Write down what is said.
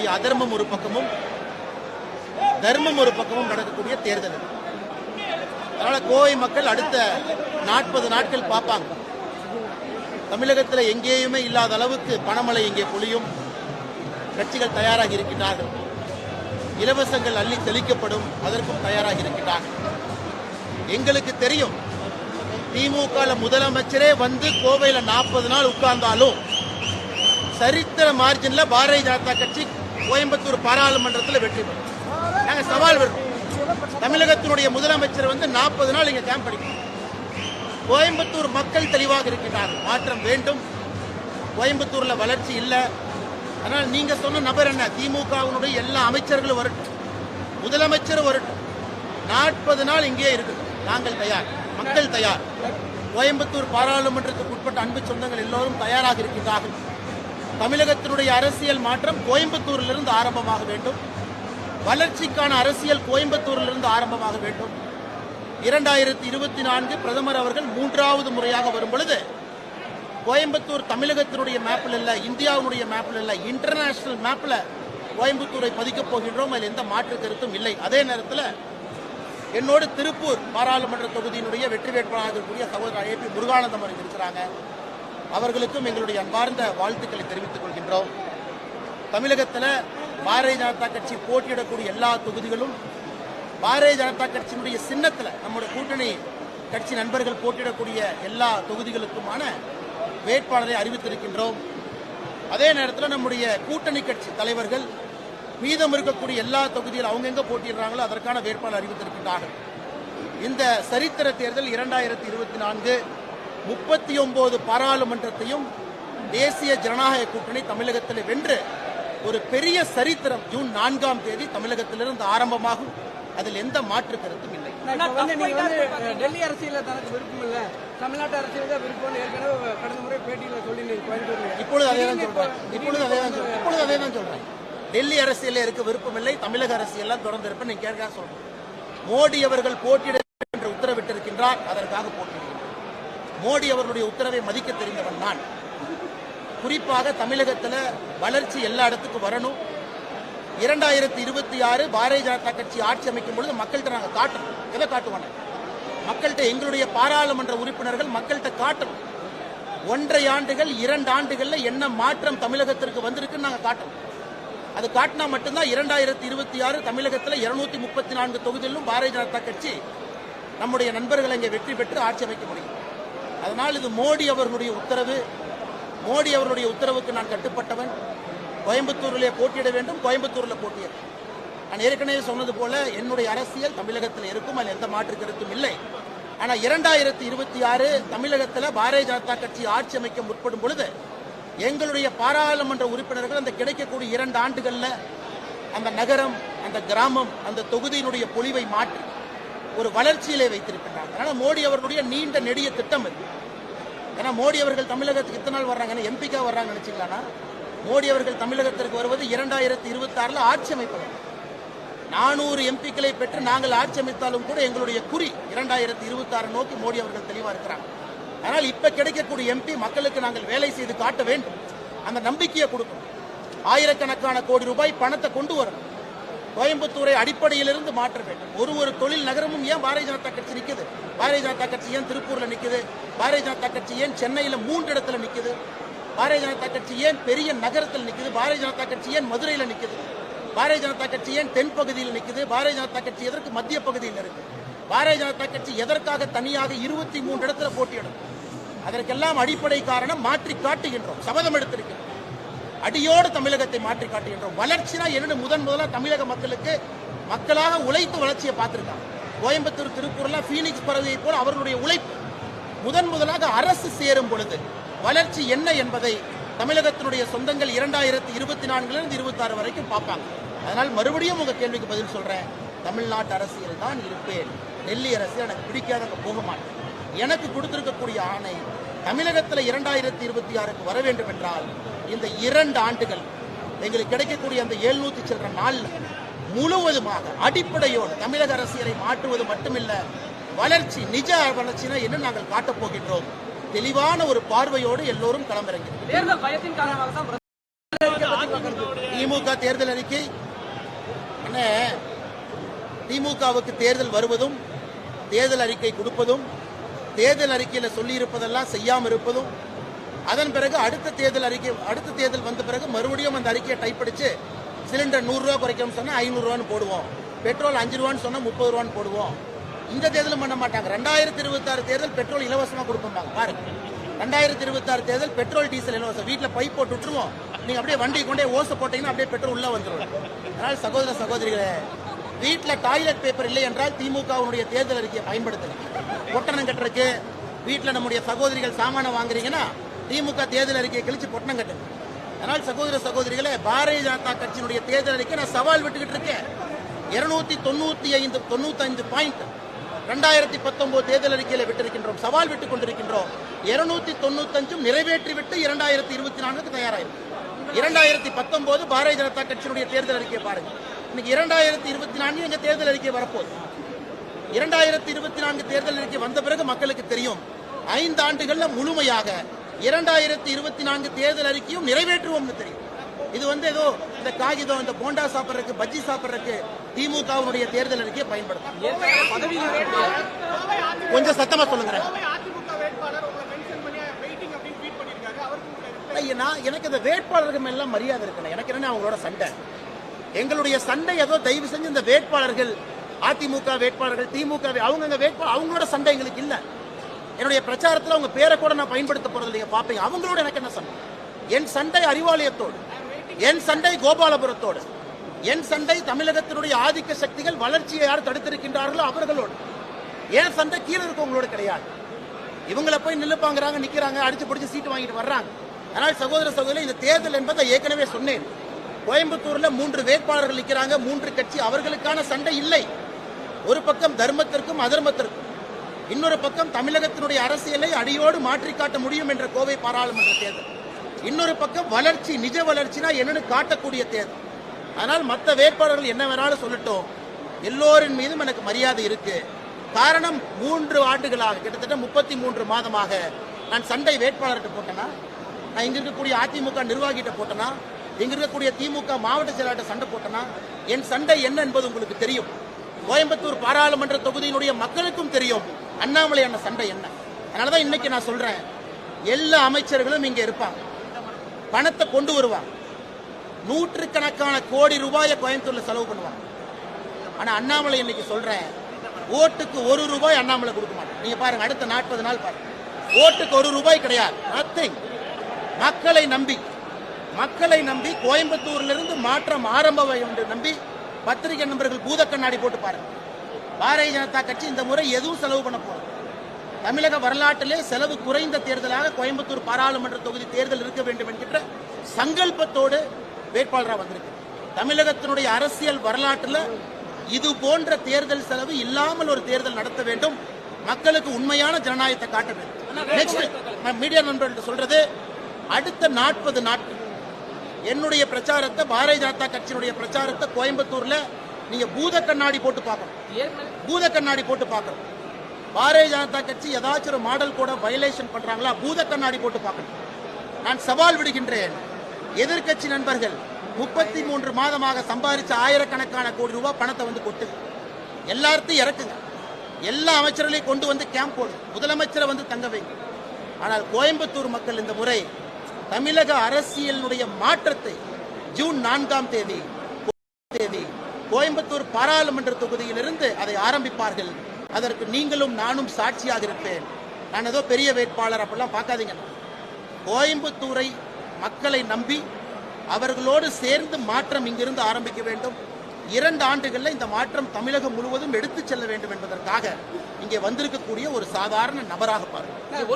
நடக்கக்கூடிய அதர்மம் ஒரு பக்கமும் தர்மம் ஒரு பக்கமும் நடக்கக்கூடிய தேர்தல் அதனால கோவை மக்கள் அடுத்த நாற்பது நாட்கள் பார்ப்பாங்க. தமிழகத்தில் எங்கேயுமே இல்லாத அளவுக்கு பணமழை இங்கே பொழியும். கட்சிகள் தயாராகி இருக்கின்றார்கள். இலவசங்கள் அள்ளி தெளிக்கப்படும் அதற்கும் தயாராக இருக்கின்றார்கள். எங்களுக்கு தெரியும் திமுக முதலமைச்சரே வந்து கோவையில் நாற்பது நாள் உட்கார்ந்தாலும் சரித்திர மார்ஜின்ல பாரதிய ஜனதா கட்சி கோயம்புத்தூர் பாராளுமன்றத்தில் வெற்றி பெறும். நாங்கள் சவால் விடுறோம். தமிழகத்தினுடைய முதலமைச்சர் வந்து நாற்பது நாள் இங்கே கேம்ப் அடிக்கணும் கோயம்புத்தூர் மக்கள் தெளிவாக இருக்கின்றார்கள். மாற்றம் வேண்டும். கோயம்புத்தூரில் வளர்ச்சி இல்லை. அதனால் நீங்கள் சொன்ன நபர் என்ன? திமுகவினுடைய எல்லா அமைச்சர்களும் வரட்டும். முதலமைச்சரும் வரட்டும். நாற்பது நாள் இங்கே இருக்கட்டும். நாங்கள் தயார். மக்கள் தயார். கோயம்புத்தூர் பாராளுமன்றத்துக்கு உட்பட்ட அன்பு சொந்தங்கள் எல்லோரும் தயாராக இருக்கின்றார்கள். தமிழகத்தினுடைய அரசியல் மாற்றம் கோயம்புத்தூரிலிருந்து ஆரம்பமாக வேண்டும். வளர்ச்சிக்கான அரசியல் கோயம்புத்தூரிலிருந்து ஆரம்பமாக வேண்டும். இரண்டாயிரத்தி இருபத்தி நான்கு பிரதமர் அவர்கள் மூன்றாவது முறையாக வரும் பொழுது கோயம்புத்தூர் தமிழகத்தினுடைய மேப்பில் இல்ல இந்தியாவுடைய மேப்பில் இல்ல இன்டர்நேஷனல் மேப்பில் கோயம்புத்தூரை பதிக்கப் போகின்றோம். அதில் எந்த மாற்று கருத்தும் இல்லை. அதே நேரத்தில் என்னோடு திருப்பூர் பாராளுமன்ற தொகுதியினுடைய வெற்றி வேட்பாளராக இருக்கக்கூடிய சகோதரர் ஏ பி முருகானந்தம் அவர்கள் இருக்கிறாங்க. அவர்களுக்கும் எங்களுடைய அன்பார்ந்த வாழ்த்துக்களை தெரிவித்துக் கொள்கின்றோம். தமிழகத்தில் பாரதிய ஜனதா கட்சி போட்டியிடக்கூடிய எல்லா தொகுதிகளும் பாரதிய ஜனதா கட்சியினுடைய சின்னத்தில் நம்முடைய கூட்டணி கட்சி நண்பர்கள் போட்டியிடக்கூடிய எல்லா தொகுதிகளுக்குமான வேட்பாளரை அறிவித்திருக்கின்றோம். அதே நேரத்தில் நம்முடைய கூட்டணி கட்சி தலைவர்கள் மீதம் இருக்கக்கூடிய எல்லா தொகுதியில் அவங்க எங்க போட்டியிடுறாங்களோ அதற்கான வேட்பாளர் அறிவித்திருக்கின்றார்கள். இந்த சரித்திர தேர்தல் இரண்டாயிரத்தி இருபத்தி நான்கு முப்பத்தி ஒன்பது பாராளுமன்றத்தையும் தேசிய ஜனநாயக கூட்டணி தமிழகத்தில் வென்று ஒரு பெரிய சரித்திரம் ஜூன் நான்காம் தேதி தமிழகத்திலிருந்து ஆரம்பமாகும். அதில் எந்த மாற்று கருத்தும் இல்லை. டெல்லி அரசியல்ல தனக்கு விருப்பம் இல்ல. தமிழ்நாட்டு அரசியல் தான் விருப்பம் ஏற்கனவே கடந்த முறை பேட்டியில கோயம்புத்தூர்ல. இப்பொழுது அதே தான் சொல்றேன். இப்பொழுது அதே தான் சொல்றேன். இப்பொழுது அதே தான் சொல்றேன். டெல்லி அரசியல்ல இருக்க விருப்பம் இல்லை தமிழக அரசியல்லாம் தொடர்ந்து இருப்பேன் நீங்க கேட்க சொல்றேன். மோடி அவர்கள் போட்டியிட என்று உத்தரவிட்டிருக்கின்றார். அதற்காக போட்டியிடுகிறேன். மோடி அவர்களுடைய உத்தரவை மதிக்க தெரிந்தவன் நான். குறிப்பாக தமிழகத்தில் வளர்ச்சி எல்லா இடத்துக்கும் வரணும். இரண்டாயிரத்தி இருபத்தி ஆறு பாரதிய ஜனதா கட்சி ஆட்சி அமைக்கும் பொழுது மக்கள்கிட்ட நாங்கள் காட்டணும். எதை காட்டுவாங்க மக்கள்கிட்ட எங்களுடைய பாராளுமன்ற உறுப்பினர்கள் மக்கள்கிட்ட காட்டணும். ஒன்றை ஆண்டுகள் இரண்டு ஆண்டுகளில் என்ன மாற்றம் தமிழகத்திற்கு வந்திருக்குன்னு நாங்கள் காட்டணும். அது காட்டினா மட்டும்தான் இரண்டாயிரத்தி இருபத்தி ஆறு தமிழகத்தில் இருநூத்தி முப்பத்தி நான்கு தொகுதியிலும் பாரதிய ஜனதா கட்சி நம்முடைய நண்பர்கள் இங்கே வெற்றி பெற்று ஆட்சி அமைக்க முடியும். அதனால் இது மோடி அவர்களுடைய உத்தரவு. மோடி அவர்களுடைய உத்தரவுக்கு நான் கட்டுப்பட்டவன். கோயம்புத்தூரிலே போட்டியிட வேண்டும். கோயம்புத்தூரில் போட்டியிட. நான் ஏற்கனவே சொன்னது போல என்னுடைய அரசியல் தமிழகத்தில் இருக்கும் அதில் எந்த மாற்று கருத்தும் இல்லை. ஆனால் இரண்டாயிரத்தி இருபத்தி ஆறு தமிழகத்தில் பாரதிய ஜனதா கட்சி ஆட்சி அமைக்க முற்படும் பொழுது எங்களுடைய பாராளுமன்ற உறுப்பினர்கள் அந்த கிடைக்கக்கூடிய இரண்டு ஆண்டுகளில் அந்த நகரம் அந்த கிராமம் அந்த தொகுதியினுடைய பொலிவை மாற்றி ஒரு வளர்ச்சியிலே வைத்திருக்கின்றாங்க ஆனால் மோடி அவர்களுடைய நீண்ட நெடிய திட்டம் இது ஏன்னா மோடி அவர்கள் தமிழகத்துக்கு இத்தனை நாள் வர்றாங்கன்னு எம்பிக்கா வர்றாங்கன்னு நினைச்சுக்கலாம்னா மோடி அவர்கள் தமிழகத்திற்கு வருவது இரண்டாயிரத்தி இருபத்தாறுல ஆட்சி அமைப்பது. நானூறு எம்பிக்களை பெற்று நாங்கள் ஆட்சி அமைத்தாலும் கூட எங்களுடைய குறி இரண்டாயிரத்தி இருபத்தாறு நோக்கி மோடி அவர்கள் தெளிவாக இருக்கிறாங்க. ஆனால் இப்ப கிடைக்கக்கூடிய எம்பி மக்களுக்கு நாங்கள் வேலை செய்து காட்ட வேண்டும். அந்த நம்பிக்கையை கொடுக்கணும். ஆயிரக்கணக்கான கோடி ரூபாய் பணத்தை கொண்டு வரணும். கோயம்புத்தூரை அடிப்படையிலிருந்து மாற்ற வேண்டும். ஒரு ஒரு தொழில் நகரமும் ஏன் பாரதிய ஜனதா கட்சி நிற்குது பாரதிய ஜனதா கட்சி ஏன் திருப்பூர்ல நிற்குது பாரதிய ஜனதா கட்சி ஏன் சென்னையில மூன்று இடத்துல நிற்குது பாரதிய ஜனதா கட்சி ஏன் பெரிய நகரத்தில் நிற்குது பாரதிய ஜனதா கட்சி ஏன் மதுரையில நிற்குது பாரதிய ஜனதா கட்சி ஏன் தென் பகுதியில் நிற்குது பாரதிய ஜனதா கட்சி எதற்கு மத்திய பகுதியில் இருக்கு? பாரதிய ஜனதா கட்சி எதற்காக தனியாக இருபத்தி மூன்று இடத்துல போட்டியிடும்? அதற்கெல்லாம் அடிப்படை காரணம் மாற்றி காட்டுகின்றோம். சபதம் எடுத்திருக்கிறோம். அடியோடு தமிழகத்தை மாற்றி காட்டுகின்றோம் வளர்ச்சினா என்னன்னு முதன் முதலாக தமிழக மக்களுக்கு மக்களாக உழைத்து வளர்ச்சியை பார்த்துருக்காங்க. கோயம்புத்தூர் திருப்பூர்லாம் ஃபீனிக்ஸ் பறவையை போல அவர்களுடைய உழைப்பு முதன் முதலாக அரசு சேரும் பொழுது வளர்ச்சி என்ன என்பதை தமிழகத்தினுடைய சொந்தங்கள் இரண்டாயிரத்தி இருபத்தி நான்குலேருந்து இருபத்தி ஆறு வரைக்கும் பார்ப்பாங்க. அதனால் மறுபடியும் உங்கள் கேள்விக்கு பதில் சொல்கிறேன் தமிழ்நாட்டு அரசியல் தான் இருப்பேன். டெல்லி அரசியல் எனக்கு பிடிக்காத போக மாட்டேன். எனக்கு கொடுத்துருக்கக்கூடிய ஆணை தமிழகத்தில் இரண்டாயிரத்தி இருபத்தி ஆறுக்கு வர வேண்டும் என்றால் இந்த இரண்டு ஆண்டுகள் எங்களுக்கு கிடைக்கக்கூடிய அந்த எழுநூத்தி சில்லற நாள்ல முழுவதுமாக அடிப்படையோடு தமிழக அரசியலை மாற்றுவது மட்டுமில்ல வளர்ச்சி நிஜ வளர்ச்சினா என்ன நாங்கள் காட்டப் போகின்றோம்? தெளிவான ஒரு பார்வையோடு எல்லோரும் களமிறங்கிறோம் திமுக தேர்தல் அறிக்கை. என்ன? திமுகவுக்கு தேர்தல் வருவதும் தேர்தல் அறிக்கை கொடுப்பதும் தேர்தல் அறிக்கையில் சொல்லியிருப்பதெல்லாம் செய்யாமல் இருப்பதும் அதன் பிறகு அடுத்த தேர்தல் அறிக்கை அடுத்த தேர்தல் வந்த பிறகு மறுபடியும் அந்த அறிக்கையை டைப் அடிச்சு சிலிண்டர் நூறுரூவா குறைக்கணும்னு சொன்னால் ஐநூறுரூவான்னு போடுவோம். பெட்ரோல் அஞ்சு ரூபான்னு சொன்னால் முப்பது ரூபான்னு போடுவோம். இந்த தேர்தலும் பண்ண மாட்டாங்க. ரெண்டாயிரத்தி இருபத்தாறு தேர்தல் பெட்ரோல் இலவசமாக கொடுப்பாங்க பாருங்க ரெண்டாயிரத்தி இருபத்தாறு தேர்தல் பெட்ரோல் டீசல் இலவசம். வீட்டில் பைப் போட்டு விட்டுருவோம். நீங்கள் அப்படியே வண்டி கொண்டே ஓசை போட்டீங்கன்னா அப்படியே பெட்ரோல் உள்ளே வந்துடும் அதனால் சகோதர சகோதரிகளே வீட்டில் டாய்லெட் பேப்பர் இல்லை என்றால் திமுகவுடைய தேர்தல் அறிக்கையை பயன்படுத்தல. பொட்டணம் கட்டுறதுக்கு வீட்டில் நம்முடைய சகோதரிகள் சாமானம் வாங்குறீங்கன்னா திமுக தேர்தல் அறிக்கையை கழிச்சு பொட்டணம் கட்டுங்க. அதனால் சகோதர சகோதரிகளை பாரதிய ஜனதா கட்சியினுடைய தேர்தல் அறிக்கை நான் சவால் விட்டுக்கிட்டு இருக்கேன். இருநூத்தி தொண்ணூத்தி ஐந்து தொண்ணூத்தி பாயிண்ட் ரெண்டாயிரத்தி பத்தொன்பது தேர்தல் அறிக்கையில விட்டிருக்கின்றோம் சவால் விட்டுக் கொண்டிருக்கின்றோம். இருநூத்தி தொண்ணூத்தஞ்சும் நிறைவேற்றி விட்டு இரண்டாயிரத்தி இருபத்தி நான்குக்கு தயாராயிருக்கும் இரண்டாயிரத்தி பத்தொன்பது பாரதிய ஜனதா கட்சியினுடைய தேர்தல் அறிக்கையை பாருங்கள் இன்னைக்கு இரண்டாயிரத்தி இருபத்தி நான்கு எங்க தேர்தல் அறிக்கை வரப்போகுது. இரண்டாயிரத்தி இருபத்தி நான்கு தேர்தல் அறிக்கை வந்த பிறகு மக்களுக்கு தெரியும். ஐந்து ஆண்டுகள்ல முழுமையாக இரண்டாயிரத்தி இருபத்தி நான்கு தேர்தல் அறிக்கையும் நிறைவேற்றுவோம்னு தெரியும். இது வந்து ஏதோ இந்த காகிதம் இந்த போண்டா சாப்பிட்றதுக்கு பஜ்ஜி சாப்பிட்றதுக்கு திமுகவுடைய தேர்தல் அறிக்கையை பயன்படுத்தும். கொஞ்சம் சத்தமா சொல்லுங்க ஐயா, நான் எனக்கு இந்த வேட்பாளர்கள் எல்லாம் மரியாதை இருக்கணும் எனக்கு என்ன அவங்களோட சண்டை? எங்களுடைய சண்டை ஏதோ தயவு செஞ்சு இந்த வேட்பாளர்கள் அதிமுக வேட்பாளர்கள் திமுக அவங்க வேட்பாளர் அவங்களோட சண்டை எங்களுக்கு இல்லை. என்னுடைய பிரச்சாரத்தில் அவங்க பேரை கூட நான் பயன்படுத்த போறது நீங்க பார்ப்பீங்க அவங்களோட எனக்கு என்ன சண்டை? என் சண்டை அறிவாலயத்தோடு என் சண்டை கோபாலபுரத்தோடு என் சண்டை தமிழகத்தினுடைய ஆதிக்க சக்திகள் வளர்ச்சியை யார் தடுத்திருக்கின்றார்களோ அவர்களோடு. என் சண்டை கீழே இருக்கவங்களோடு கிடையாது. இவங்கள போய் நில்லுப்பாங்கிறாங்க நிக்கிறாங்க அடிச்சு பிடிச்சி சீட்டு வாங்கிட்டு வர்றாங்க. ஆனால் சகோதர சகோதரி இந்த தேர்தல் என்பதை ஏற்கனவே சொன்னேன். கோயம்புத்தூர்ல மூன்று வேட்பாளர்கள் நிற்கிறாங்க மூன்று கட்சி அவர்களுக்கான சண்டை இல்லை. ஒரு பக்கம் தர்மத்திற்கும் அதர்மத்திற்கும். இன்னொரு பக்கம் தமிழகத்தினுடைய அரசியலை அடியோடு மாற்றி காட்ட முடியும் என்ற கோவை பாராளுமன்ற தேர்தல். இன்னொரு பக்கம் வளர்ச்சி நிஜ வளர்ச்சினா என்னன்னு காட்டக்கூடிய தேர்தல். ஆனால் மற்ற வேட்பாளர்கள் என்ன வேணாலும் சொல்லட்டும். எல்லோரின் மீதும் எனக்கு மரியாதை இருக்கு. காரணம் மூன்று ஆண்டுகளாக கிட்டத்தட்ட முப்பத்தி மூன்று மாதமாக நான் சண்டை வேட்பாளர்கிட்ட போட்டேனா? நான் இங்க இருக்கக்கூடிய அதிமுக நிர்வாகிகிட்ட போட்டேனா? இங்க இருக்கக்கூடிய திமுக மாவட்ட செயலாளர் சண்டை போட்டனா என் சண்டை என்ன என்பது உங்களுக்கு தெரியும். கோயம்புத்தூர் பாராளுமன்ற தொகுதியினுடைய மக்களுக்கும் தெரியும். அண்ணாமலை அண்ணன் சண்டை என்ன? அதனாலதான் இன்னைக்கு நான் சொல்றேன். எல்லா அமைச்சர்களும் இங்க இருப்பாங்க. பணத்தை கொண்டு வருவாங்க. நூற்றுக்கணக்கான கோடி ரூபாயை கோயம்புத்தூர்ல செலவு பண்ணுவாங்க. ஆனா அண்ணாமலை இன்னைக்கு சொல்றேன் ஓட்டுக்கு ஒரு ரூபாய் அண்ணாமலை கொடுக்க மாட்டேன் நீங்க பாருங்க அடுத்த நாற்பது நாள் பாருங்க. ஓட்டுக்கு ஒரு ரூபாய் கிடையாது. நத்திங் மக்களை நம்பி. மக்களை நம்பி கோயம்புத்தூர்ல இருந்து மாற்றம் ஆரம்ப என்று நம்பி பத்திரிகை நண்பர்கள் பூத கண்ணாடி போட்டு பாருங்க. பாரதிய ஜனதா கட்சி இந்த முறை எதுவும் செலவு பண்ண போறது தமிழக வரலாற்றிலே செலவு குறைந்த தேர்தலாக கோயம்புத்தூர் பாராளுமன்ற தொகுதி தேர்தல் இருக்க வேண்டும் என்கின்ற சங்கல்பத்தோடு வேட்பாளராக வந்திருக்கு. தமிழகத்தினுடைய அரசியல் வரலாற்றில் இது போன்ற தேர்தல் செலவு இல்லாமல் ஒரு தேர்தல் நடத்த வேண்டும். மக்களுக்கு உண்மையான ஜனநாயகத்தை காட்ட வேண்டும். நெக்ஸ்ட் மீடியா நண்பர்கள்ட்ட சொல்றது அடுத்த நாற்பது நாட்கள் என்னுடைய பிரச்சாரத்தை பாரதிய ஜனதா கட்சியினுடைய பிரச்சாரத்தை கோயம்புத்தூர்ல நீங்க பூத கண்ணாடி போட்டு பார்க்கணும். பூத கண்ணாடி போட்டு பார்க்கணும். பாரதிய ஜனதா கட்சி ஏதாச்சும் ஒரு மாடல் கூட வயலேஷன் பண்றாங்களா பூத கண்ணாடி போட்டு பார்க்கணும். நான் சவால் விடுகின்றேன். எதிர்க்கட்சி நண்பர்கள் முப்பத்தி மூன்று மாதமாக சம்பாதிச்ச ஆயிரக்கணக்கான கோடி ரூபாய் பணத்தை வந்து கொட்டு. எல்லார்த்தையும் இறக்குங்க. எல்லா அமைச்சர்களையும் கொண்டு வந்து கேம்ப் போடு. முதலமைச்சரை வந்து தங்க வைங்க. ஆனால் கோயம்புத்தூர் மக்கள் இந்த முறை தமிழக அரசியலுடைய மாற்றத்தை ஜூன் நான்காம் தேதி தேதி கோயம்புத்தூர் பாராளுமன்ற தொகுதியிலிருந்து அதை ஆரம்பிப்பார்கள். அதற்கு நீங்களும் நானும் சாட்சியாக இருப்பேன். நான் ஏதோ பெரிய வேட்பாளர் அப்படிலாம் பார்க்காதீங்க. கோயம்புத்தூரை மக்களை நம்பி அவர்களோடு சேர்ந்து மாற்றம் இங்கிருந்து ஆரம்பிக்க வேண்டும். இரண்டு ஆண்டுகளில் இந்த மாற்றம் தமிழகம் முழுவதும் எடுத்துச் செல்ல வேண்டும் என்பதற்காக இங்கே வந்திருக்கக்கூடிய ஒரு சாதாரண நபராக பாருங்கள்.